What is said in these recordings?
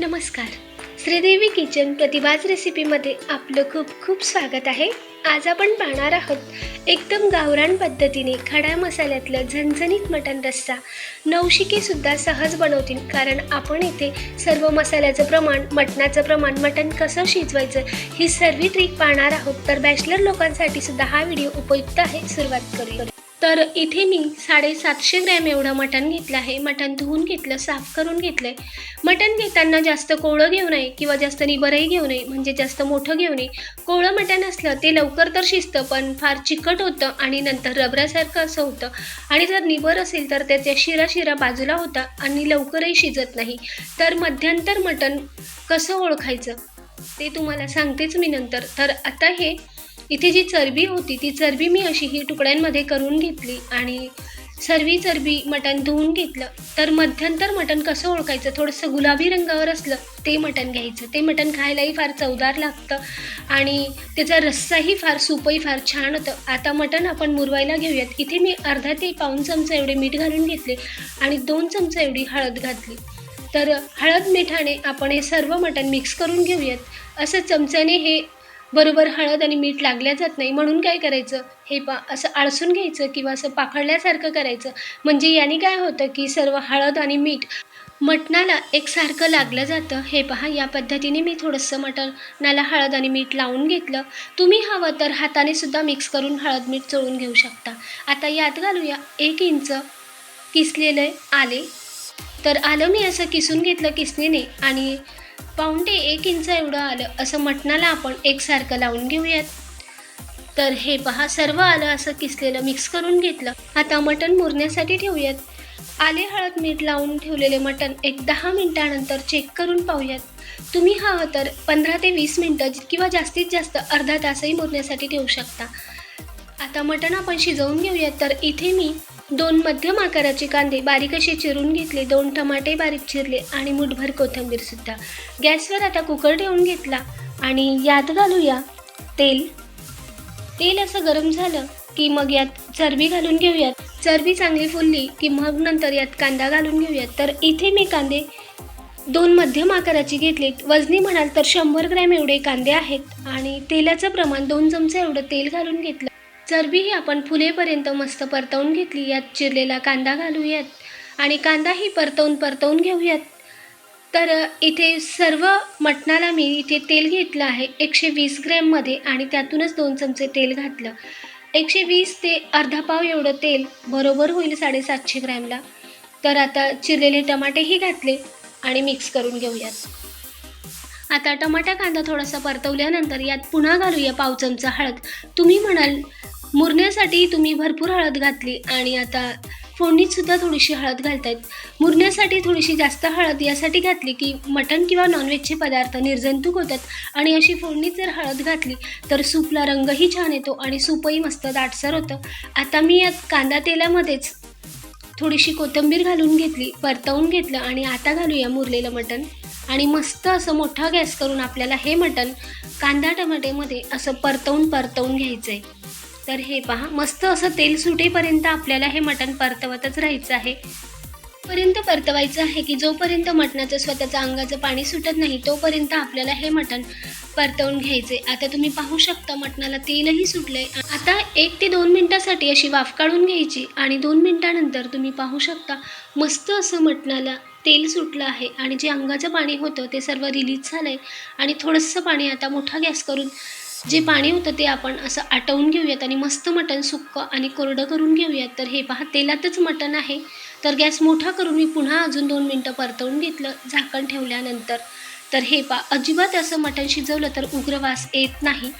नमस्कार. श्रीदेवी किचन प्रतिभाज रेसिपीमध्ये आपलं खूप खूप स्वागत आहे. आज आपण पाहणार आहोत एकदम गावरान पद्धतीने खड्या मसाल्यातलं झणझणीत मटण रस्सा. नवशिकेसुद्धा सहज बनवतील कारण आपण इथे सर्व मसाल्याचं प्रमाण मटणाचं प्रमाण मटण कसं शिजवायचं ही सर्व ट्रिक पाहणार आहोत. तर बॅचलर लोकांसाठी सुद्धा हा व्हिडिओ उपयुक्त आहे. सुरुवात करूया. तर इथे मी साडेसातशे ग्रॅम एवढं मटण घेतलं आहे. मटण धुवून घेतलं साफ करून घेतलं आहे मटण घेताना जास्त कोवळं घेऊ नये किंवा जास्त निबरही घेऊ नये म्हणजे जास्त मोठं घेऊ नये. कोवळं मटण असलं ते लवकर तर शिजतं पण फार चिकट होतं आणि नंतर रबरासारखं असं होतं. आणि जर निबर असेल तर त्याच्या शिरा शिरा बाजूला होता आणि लवकरही शिजत नाही. तर मध्यांतर मटण कसं ओळखायचं? ते तुम्हाला सांगतेच मी नंतर. तर आता हे इथे जी चरबी होती ती चरबी मी अशी ही तुकड्यांमध्ये करून घेतली आणि सर्वी चरबी मटण धुवून घेतलं. तर मध्यंतर मटण कसं ओळखायचं? थोडंसं गुलाबी रंगावर असलं ते मटण घ्यायचं. ते मटण खायलाही फार चवदार लागतं आणि त्याचा रस्साही फार सूपही फार छान होतं. आता मटण आपण मुरवायला घेऊयात. इथे मी अर्धा ते पाऊण चमचा एवढे मीठ घालून घेतले आणि दोन चमचा एवढी हळद घातली. तर हळद मिठाने आपण हे सर्व मटण मिक्स करून घेऊयात. असं चमच्याने हे बरोबर हळद आणि मीठ लागल्या जात नाही म्हणून काय करायचं? हे पा असं आळसून घ्यायचं किंवा असं पाखडल्यासारखं करायचं. म्हणजे याने काय होतं की सर्व हळद आणि मीठ मटणाला एकसारखं लागलं जातं. हे पहा या पद्धतीने मी थोडंसं मटणाला हळद आणि मीठ लावून घेतलं. तुम्ही हवं तर हाताने सुद्धा मिक्स करून हळद मीठ चळून घेऊ शकता. आता यात घालूया एक इंच किसलेलं आले. तर आलं मी असं किसून घेतलं किसणीने आणि पाऊंडे एक इंच एवढं आलं असं मटणाला आपण एकसारखं लावून घेऊयात. तर हे पहा सर्व आलं असं किसलेलं मिक्स करून घेतलं. आता मटण मुरण्यासाठी ठेवूयात. आले हळद मीठ लावून ठेवलेले मटण एक दहा मिनटानंतर चेक करून पाहूयात. तुम्ही हवं तर पंधरा ते वीस मिनटं किंवा जास्तीत जास्त अर्धा तासही मुरण्यासाठी ठेवू शकता. आता मटण आपण शिजवून घेऊयात. तर इथे मी दोन मध्यम आकाराचे कांदे बारीक असे चिरून घेतले दोन टमाटे बारीक चिरले आणि मुठभर कोथिंबीरसुद्धा गॅसवर आता कुकर ठेवून घेतला आणि यात घालूया तेल. तेल असं गरम झालं की मग यात चरबी घालून घेऊयात. चरबी चांगली फुलली की मग नंतर यात कांदा घालून घेऊयात. तर इथे मी कांदे दोन मध्यम आकाराची घेतलीत. वजनी म्हणाल तर शंभर ग्रॅम एवढे कांदे आहेत आणि तेलाचं प्रमाण दोन चमचे एवढं तेल घालून घेतलं. चरबी ही आपण फुलेपर्यंत मस्त परतवून घेतली यात चिरलेला कांदा घालूयात आणि कांदाही परतवून परतवून घेऊयात. तर इथे सर्व मटणाला मी इथे तेल घेतलं आहे एकशे वीस ग्रॅममध्ये आणि त्यातूनच दोन चमचे तेल घातलं. एकशे वीस ते अर्धा पाव एवढं तेल बरोबर होईल साडेसातशे ग्रॅमला. तर आता चिरलेले टमाटेही घातले आणि मिक्स करून घेऊयात. आता टमाटा कांदा थोडासा परतवल्यानंतर यात पुन्हा घालूया पाव चमचा हळद. तुम्ही म्हणाल मुरण्यासाठी तुम्ही भरपूर हळद घातली आणि आता फोडणीत सुद्धा थोडीशी हळद घालतायत. मुरण्यासाठी थोडीशी जास्त हळद यासाठी घातली की मटण किंवा नॉनव्हेजचे पदार्थ निर्जंतुक होतात आणि अशी फोडणीत जर हळद घातली तर सूपला रंगही छान येतो आणि सूपही मस्त दाटसर होतं. आता मी यात कांदा तेलामध्येच थोडीशी कोथिंबीर घालून घेतली परतवून घेतलं आणि आता घालूया मुरलेलं मटण. आणि मस्त असं मोठा गॅस करून आपल्याला हे मटण कांदा टमाटेमध्ये असं परतवून परतवून घ्यायचं आहे तर हे पहा मस्त असं तेल सुटेपर्यंत आपल्याला हे मटण परतवतच राहायचं आहे. पर्यंत परतवायचं आहे की जोपर्यंत मटणाचं स्वतःचं अंगाचं पाणी सुटत नाही तोपर्यंत आपल्याला हे मटण परतवून घ्यायचे आता तुम्ही पाहू शकता मटणाला तेलही सुटलंय. आता एक ते दोन मिनटासाठी अशी वाफ काढून घ्यायची आणि दोन मिनटानंतर तुम्ही पाहू शकता मस्त असं मटणाला तेल सुटलं आहे आणि जे अंगाचं पाणी होतं ते सर्व रिलीज झालं आहे आणि थोडंसं पाणी आता मोठा गॅस करून जे पाणी होतं ते आपण असं आटवून घेऊयात आणि मस्त मटण सुक्क आणि कोरडं करून घेऊयात. तर हे पहा तेलातच मटण आहे. तर गॅस मोठा करून मी पुन्हा अजून दोन मिनटं परतवून घेतलं झाकण ठेवल्यानंतर. तर हे पा अजिबात असं मटण शिजवलं तर उग्र वास येत नाही.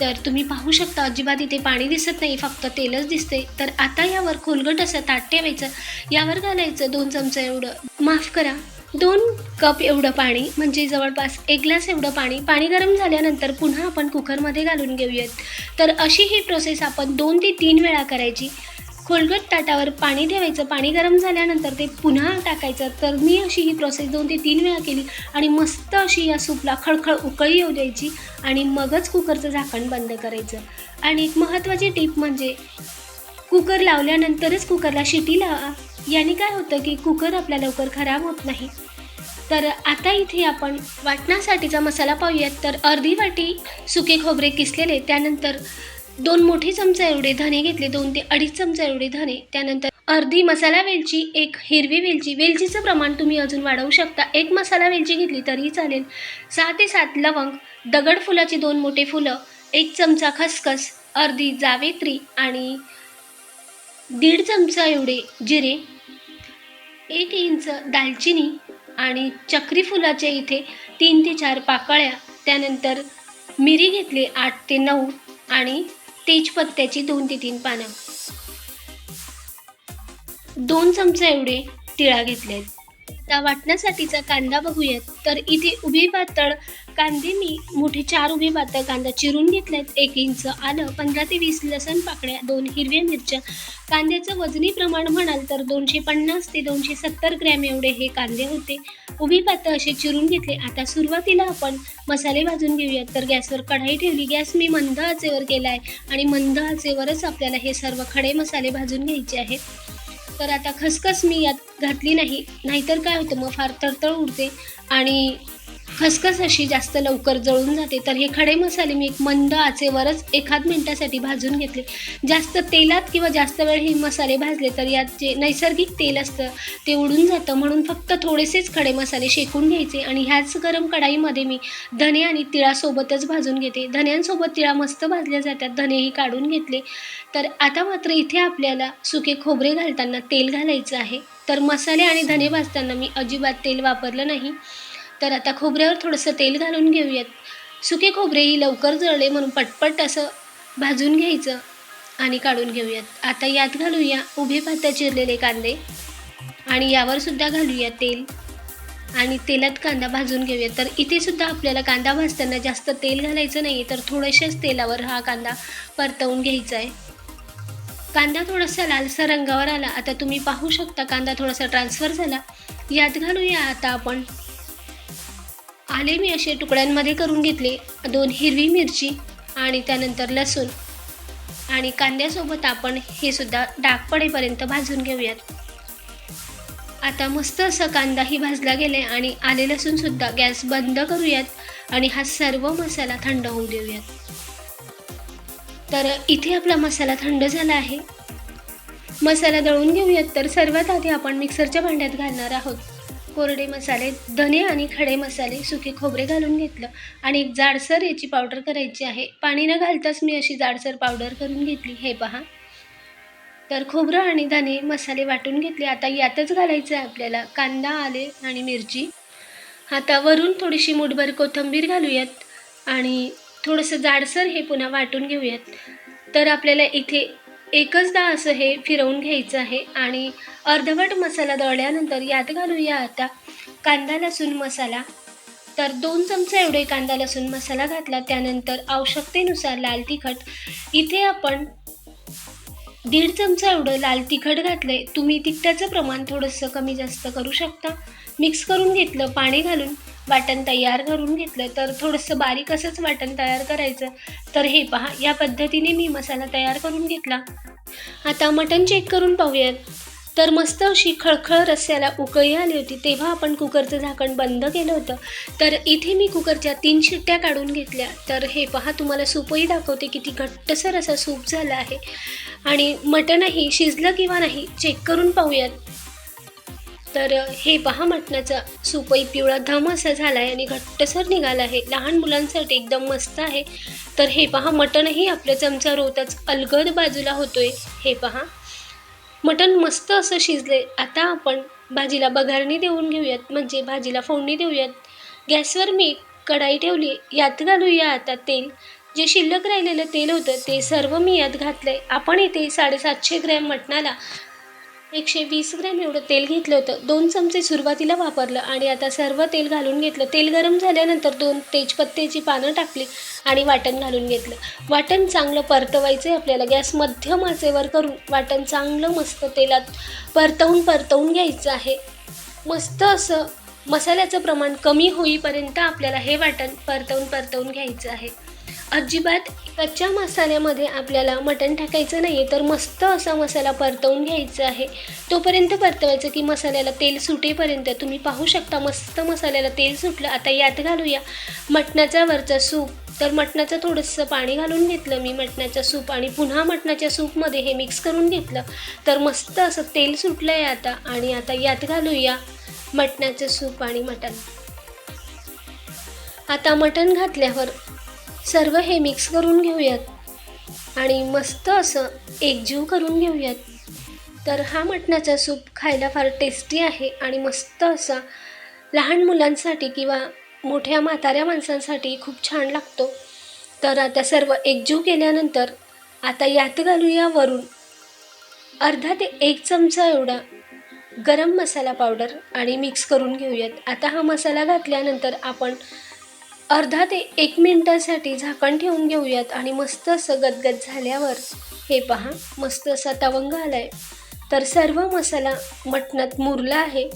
तर तुम्ही पाहू शकता अजिबात इथे पाणी दिसत नाही फक्त तेलच दिसते तर आता यावर खोलगट असं ताट ठेवायचं. यावर घालायचं दोन चमचा एवढं. माफ करा दोन कप एवढं पाणी म्हणजे जवळपास एक ग्लास एवढं पाणी पाणी गरम झाल्यानंतर पुन्हा आपण कुकरमध्ये घालून घेऊयात. तर अशी ही प्रोसेस आपण दोन ते तीन वेळा करायची. खोलगट ताटावर पाणी ठेवायचं. पाणी गरम झाल्यानंतर ते पुन्हा टाकायचं. तर मी अशी ही प्रोसेस दोन ते तीन वेळा केली आणि मस्त अशी या सूपला खळखळ उकळी येऊ द्यायची आणि मगच कुकरचं झाकण बंद करायचं. आणि एक महत्त्वाची टीप म्हणजे कुकर लावल्यानंतरच कुकरला शिटी लावा. याने काय होतं की कुकर आपल्या लवकर खराब होत नाही. तर आता इथे आपण वाटण्यासाठीचा मसाला पाहूयात. तर अर्धी वाटी सुके खोबरे किसलेले त्यानंतर दोन मोठे चमचा एवढे धने घेतले दोन ते अडीच चमचा एवढे धने. त्यानंतर अर्धी मसाला वेलची एक हिरवी वेलची. वेलचीचं प्रमाण तुम्ही अजून वाढवू शकता. एक मसाला वेलची घेतली तरीही चालेल. सहा ते सात लवंग दगड फुलाची दोन मोठे फुलं एक चमचा खसखस अर्धी जावेत्री आणि दीड चमचा एवढे जिरे एक इंच दालचिनी आणि चक्री फुलाच्या इथे तीन ते चार पाकळ्या. त्यानंतर मिरी घेतली आठ ते नऊ आणि तेजपत्त्याची दोन ते तीन पानं. दोन चमचे एवढे तिळा घेतले त्या वाटण्यासाठीचा कांदा बघूयात. तर इथे उभी पातळ कांदे मी मोठे चार उभे पातळ कांदा चिरून घेतलेत एक इंच आलं पंधरा ते वीस लसण पाकळ्या दोन हिरव्या मिरच्या. कांद्याचं वजनी प्रमाण म्हणाल तर दोनशे पन्नास ते दोनशे सत्तर ग्रॅम एवढे हे कांदे होते. उभी पातळ असे चिरून घेतले. आता सुरुवातीला आपण मसाले भाजून घेऊयात. तर गॅसवर कढाई ठेवली. गॅस मी मंद आचेवर केला आहे आणि मंद आचेवरच आपल्याला हे सर्व खडे मसाले भाजून घ्यायचे आहेत. तर आता खसखस मी यात घातली नाही. नाहीतर काय होतं? मग फार तळतळ उडते आणि खसखस अशी जास्त लवकर जळून जाते. तर हे खडे मसाले मी एक मंद आचेवरच एखाद मिनटासाठी भाजून घेतले. जास्त तेलात किंवा जास्त वेळ हे मसाले भाजले तर यात जे नैसर्गिक तेल असतं ते उडून जातं. म्हणून फक्त थोडेसेच खडे मसाले शेकून घ्यायचे आणि ह्याच गरम कढाईमध्ये मी धने आणि तिळासोबतच भाजून घेते. धन्यांसोबत तिळा मस्त भाजल्या जातात. धनेही काढून घेतले. तर आता मात्र इथे आपल्याला सुके खोबरे घालताना तेल घालायचं आहे. तर मसाले आणि धने भाजताना मी अजिबात तेल वापरलं नाही. तर आता खोबऱ्यावर थोडंसं तेल घालून घेऊयात. सुके खोबरेही लवकर जळले म्हणून पटपट असं भाजून घ्यायचं आणि काढून घेऊयात. आता यात घालूया उभे पात्या चिरलेले कांदे आणि यावर सुद्धा घालूया तेल. आणि तेलात कांदा भाजून घेऊया तर इथे सुद्धा आपल्याला कांदा भाजताना जास्त तेल घालायचं नाही तर थोड्याशाच तेलावर हा कांदा परतवून घ्यायचा आहे. कांदा थोडासा लालसा रंगावर आला. आता तुम्ही पाहू शकता कांदा थोडासा ट्रान्सफर झाला. यात घालूया आता आपण आले मी असे तुकड्यांमध्ये करून घेतले. दोन हिरवी मिरची आणि त्यानंतर लसूण. आणि कांद्यासोबत आपण हे सुद्धा डाग पडेपर्यंत भाजून घेऊयात. आता मस्त असं कांदाही भाजला गेले आणि आले लसूण सुद्धा गॅस बंद करूयात आणि हा सर्व मसाला थंड होऊ देऊयात. तर इथे आपला मसाला थंड झाला आहे. मसाला दळून घेऊयात तर सर्वात आधी आपण मिक्सरच्या भांड्यात घालणार आहोत. कोरडे मसाले धने आणि खडे मसाले सुके खोबरे घालून घेतलं आणि एक जाडसर याची पावडर करायची आहे. पाणी न घालताच मी अशी जाडसर पावडर करून घेतली. हे पहा. तर खोबरं आणि धने मसाले वाटून घेतले. आता यातच घालायचं आहे आपल्याला. कांदा आले आणि मिरची. आता वरून थोडीशी मुठभर कोथिंबीर घालूयात आणि थोडंसं जाडसर हे पुन्हा वाटून घेऊयात. तर आपल्याला इथे एकचदा असं हे फिरवून घ्यायचं आहे आणि अर्धवट मसाला दळल्यानंतर यात घालूया आता कांदा लसूण मसाला. तर दोन चमचे एवढे कांदा लसूण मसाला घातला. त्यानंतर आवश्यकतेनुसार लाल तिखट. इथे आपण दीड चमचा एवढं लाल तिखट घातलं आहे तुम्ही तिखटाचं प्रमाण थोडंसं कमी जास्त करू शकता. मिक्स करून घेतलं पाणी घालून वाटण तयार करून घेतलं. तर थोडंसं बारीक असंच वाटण तयार करायचं. तर हे पहा या पद्धतीने मी मसाला तयार करून घेतला. आता मटण चेक करून पाहूयात. तर मस्त अशी खळखळ रस्स्याला उकळी आली होती तेव्हा आपण कुकरचं झाकण बंद केलं होतं. तर इथे मी कुकरच्या तीन शिट्ट्या काढून घेतल्या. तर हे पहा तुम्हाला सूपही दाखवते किती घट्टसर असा सूप झाला आहे. आणि मटणही शिजलं किंवा नाही चेक करून पाहूयात. तर हे पहा मटणाचा. सुपई पिवळा धम असा झाला आहे आणि घट्टसर निघाला आहे. लहान मुलांसाठी एकदम मस्त आहे. तर हे पहा मटणही आपल्या चमचा रोतच अलगद बाजूला होतोय. हे पहा. मटण मस्त असं शिजले आता आपण भाजीला बघारणी देऊन घेऊयात. म्हणजे भाजीला फोडणी देऊयात. गॅसवर मी कढाई ठेवली. यात घालूया आता तेल. जे शिल्लक राहिलेलं तेल होतं ते सर्व मी यात घातलं आहे आपण इथे साडेसातशे ग्रॅम मटणाला एकशे वीस ग्रॅम एवढं तेल घेतलं होतं. दोन चमचे सुरुवातीला वापरलं आणि आता सर्व तेल घालून घेतलं. तेल गरम झाल्यानंतर दोन तेजपत्त्याची पानं टाकली आणि वाटण घालून घेतलं. वाटण चांगलं परतवायचं आहे आपल्याला. गॅस मध्यम आचेवर करून वाटण चांगलं मस्त तेलात परतवून परतवून घ्यायचं आहे. मस्त असं मसाल्याचं प्रमाण कमी होईपर्यंत आपल्याला हे वाटण परतवून परतवून घ्यायचं आहे. अजिबात कच्च्या मसाल्यामध्ये आपल्याला मटण टाकायचं नाही आहे तर मस्त असा मसाला परतवून घ्यायचा आहे. तोपर्यंत परतवायचं की मसाल्याला तेल सुटेपर्यंत. तुम्ही पाहू शकता मस्त मसाल्याला तेल सुटलं. आता यात घालूया मटणाचा वरचा सूप. तर मटणाचं थोडंसं पाणी घालून घेतलं मी. मटणाचं सूप आणि पुन्हा मटणाच्या सूपमध्ये हे मिक्स करून घेतलं. तर मस्त असं तेल सुटलं आहे आता. आणि आता यात घालूया मटणाचं सूप आणि मटण. आता मटण घातल्यावर सर्व हे मिक्स करून घेऊयात. आणि मस्त असं एकजीव करून घेऊयात. तर हा मटणाचा सूप खायला फार टेस्टी आहे आणि मस्त असा लहान मुलांसाठी किंवा मोठ्या म्हाताऱ्या माणसांसाठी खूप छान लागतो. तर आता सर्व एकजीव केल्यानंतर आता यात घालूया वरून अर्धा ते एक चमचा एवढा गरम मसाला पावडर आणि मिक्स करून घेऊयात. आता हा मसाला घातल्यानंतर आपण अर्धा ते एक मिनटासाठी झाकण ठेवून घेऊयात आणि मस्त असं गदगद झाल्यावर हे पहा मस्त असा तवंग आला आहे तर सर्व मसाला मटणात मुरला आहे.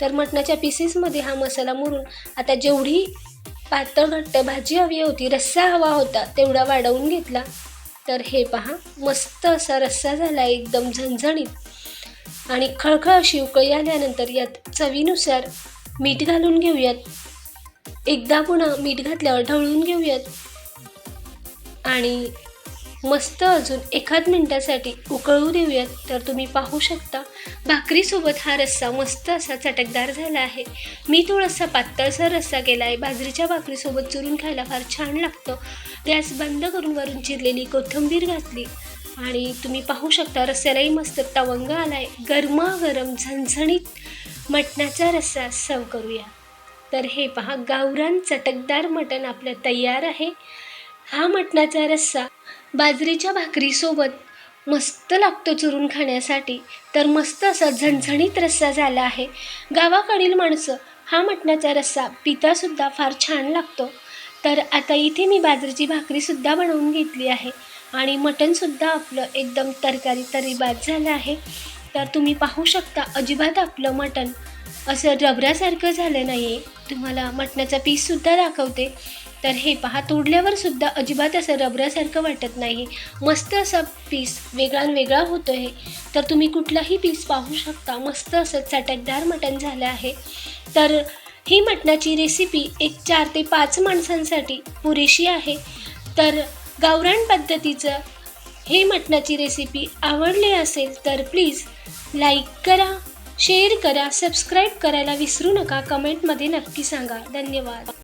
तर मटणाच्या पीसेसमध्ये हा मसाला मुरून आता जेवढी पातळ घट्ट भाजी हवी होती रस्सा हवा होता तेवढा वाढवून घेतला. तर हे पहा मस्त असा रस्सा झाला एकदम झणझणीत. आणि खळखळ अशी उकळी आल्यानंतर यात चवीनुसार मीठ घालून घेऊयात. एकदा पुन्हा मीठ घातल्यावर ढवळून घेऊयात. आणि मस्त अजून एखाद मिनटासाठी उकळू देऊयात. तर तुम्ही पाहू शकता भाकरीसोबत हा रस्सा मस्त असा चटकदार झाला आहे. मी थोडासा पातळसर रस्सा केला आहे बाजरीच्या भाकरीसोबत चुरून खायला फार छान लागतं. गॅस बंद करून वरून चिरलेली कोथिंबीर घातली. आणि तुम्ही पाहू शकता रस्स्यालाही मस्त तवंग आला आहे गरमागरम झणझणीत मटणाचा रस्सा सर्व करूया. तर हे पहा गावरान चटकदार मटण आपलं तयार आहे. हा मटणाचा रस्सा बाजरीच्या भाकरीसोबत मस्त लागतो चुरून खाण्यासाठी. तर मस्त असा झणझणीत रस्सा झाला आहे. गावाकडील माणसं हा मटणाचा रस्सा पितासुद्धा फार छान लागतो. तर आता इथे मी बाजरीची भाकरीसुद्धा बनवून घेतली आहे. आणि मटणसुद्धा आपलं एकदम तरकारी तरी बाद झालं आहे. तर तुम्ही पाहू शकता अजिबात आपलं मटण असं रबऱ्यासारखं झालं नाही आहे तुम्हाला मटणाचा पीससुद्धा दाखवते. तर हे पहा तोडल्यावर सुद्धा अजिबात असं रबऱ्यासारखं वाटत नाही. मस्त असा पीस वेगळा वेगळा होतो आहे तर तुम्ही कुठलाही पीस पाहू शकता मस्त असं चटकदार मटण झालं आहे. तर ही मटणाची रेसिपी एक चार ते पाच माणसांसाठी पुरेशी आहे. तर गावरान पद्धतीचं हे मटणाची रेसिपी आवडली असेल तर प्लीज लाईक करा. शेअर करा सबस्क्राईब करायला विसरू नका. कमेंटमध्ये नक्की सांगा. धन्यवाद.